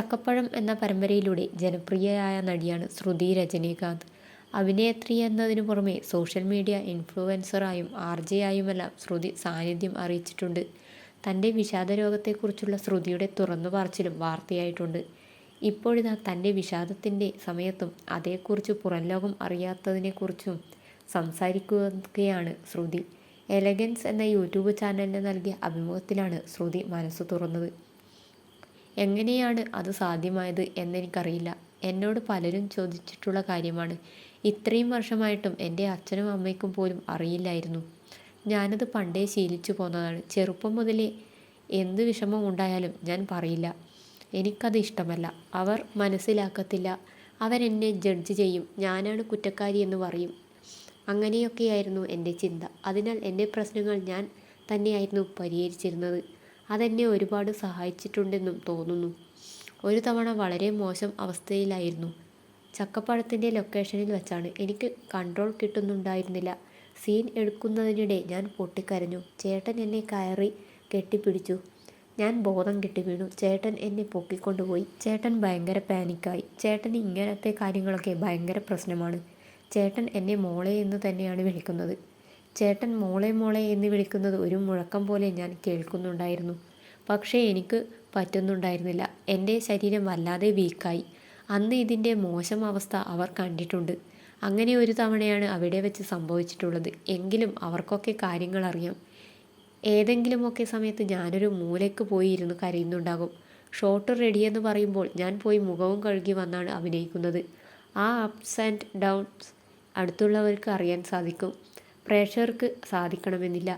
ചക്കപ്പഴം എന്ന പരമ്പരയിലൂടെ ജനപ്രിയയായ നടിയാണ് ശ്രുതി രജനീകാന്ത്. അഭിനേത്രി എന്നതിനു പുറമെ സോഷ്യൽ മീഡിയ ഇൻഫ്ലുവൻസറായും ആർ ജെയായുമെല്ലാം ശ്രുതി സാന്നിധ്യം അറിയിച്ചിട്ടുണ്ട്. തന്റെ വിഷാദ രോഗത്തെക്കുറിച്ചുള്ള ശ്രുതിയുടെ തുറന്നു പറച്ചിലും വാർത്തയായിട്ടുണ്ട്. ഇപ്പോഴിതാ തന്റെ വിഷാദത്തിന്റെ സമയത്തും അതേക്കുറിച്ച് പുറംലോകം അറിയാത്തതിനെക്കുറിച്ചും സംസാരിക്കുകയാണ് ശ്രുതി. എലഗൻസ് എന്ന യൂട്യൂബ് ചാനലിന് നൽകിയ അഭിമുഖത്തിലാണ് ശ്രുതി മനസ്സു തുറന്നത്. എങ്ങനെയാണ് അത് സാധ്യമായത് എന്നെനിക്കറിയില്ല. എന്നോട് പലരും ചോദിച്ചിട്ടുള്ള കാര്യമാണ്. ഇത്രയും വർഷമായിട്ടും എന്റെ അച്ഛനും അമ്മയ്ക്കും പോലും അറിയില്ലായിരുന്നു. ഞാനത് പണ്ടേ ശീലിച്ചു പോന്നതാണ്. ചെറുപ്പം മുതലേ എന്ത് വിഷമം ഉണ്ടായാലും ഞാൻ പറയില്ല. എനിക്കത് ഇഷ്ടമല്ല. അവർ മനസ്സിലാക്കത്തില്ല. അവരെന്നെ ജഡ്ജ് ചെയ്യും. ഞാനാണ് കുറ്റക്കാരി എന്ന് പറയും. അങ്ങനെയൊക്കെയായിരുന്നു എന്റെ ചിന്ത. അതിനാൽ എന്റെ പ്രശ്നങ്ങൾ ഞാൻ തന്നെയായിരുന്നു പരിഹരിച്ചിരുന്നത്. അതെന്നെ ഒരുപാട് സഹായിച്ചിട്ടുണ്ടെന്നും തോന്നുന്നു. ഒരു തവണ വളരെ മോശം അവസ്ഥയിലായിരുന്നു. ചക്കപ്പഴത്തിന്റെ ലൊക്കേഷനിൽ വെച്ചാണ് എനിക്ക് കൺട്രോൾ കിട്ടുന്നുണ്ടായിരുന്നില്ല. സീൻ എടുക്കുന്നതിനിടെ ഞാൻ പൊട്ടിക്കരഞ്ഞു. ചേട്ടൻ എന്നെ കയറി കെട്ടിപ്പിടിച്ചു. ഞാൻ ബോധം കെട്ടി വീണു. ചേട്ടൻ എന്നെ പൊക്കിക്കൊണ്ടുപോയി. ചേട്ടൻ ഭയങ്കര പാനിക്കായി ചേട്ടൻ ഇങ്ങനത്തെ കാര്യങ്ങളൊക്കെ ഭയങ്കര പ്രശ്നമാണ്. ചേട്ടൻ എന്നെ മോളെ എന്ന് തന്നെയാണ് വിളിക്കുന്നത്. ചേട്ടൻ മോളെ മോളെ എന്ന് വിളിക്കുന്നത് ഒരു മുഴക്കം പോലെ ഞാൻ കേൾക്കുന്നുണ്ടായിരുന്നു. പക്ഷേ എനിക്ക് പറ്റുന്നുണ്ടായിരുന്നില്ല. എന്റെ ശരീരം വല്ലാതെ വീക്കായി. അന്ന് ഇതിന്റെ മോശം അവസ്ഥ അവർ കണ്ടിട്ടുണ്ട്. അങ്ങനെ ഒരു തവണയാണ് അവിടെ വെച്ച് സംഭവിച്ചിട്ടുള്ളത്. എങ്കിലും അവർക്കൊക്കെ കാര്യങ്ങൾ അറിയാം. ഏതെങ്കിലുമൊക്കെ സമയത്ത് ഞാനൊരു മൂലയ്ക്ക് പോയി ഇരുന്ന് കരയുന്നുണ്ടാകും. ഷോട്ട് റെഡിയെന്ന് പറയുമ്പോൾ ഞാൻ പോയി മുഖവും കഴുകി വന്നാണ് അഭിനയിക്കുന്നത്. ആ അപ്സ് ആൻഡ് ഡൗൺസ് അടുത്തുള്ളവർക്ക് അറിയാൻ സാധിക്കും. പ്രേക്ഷകർക്ക് സാധിക്കണമെന്നില്ല.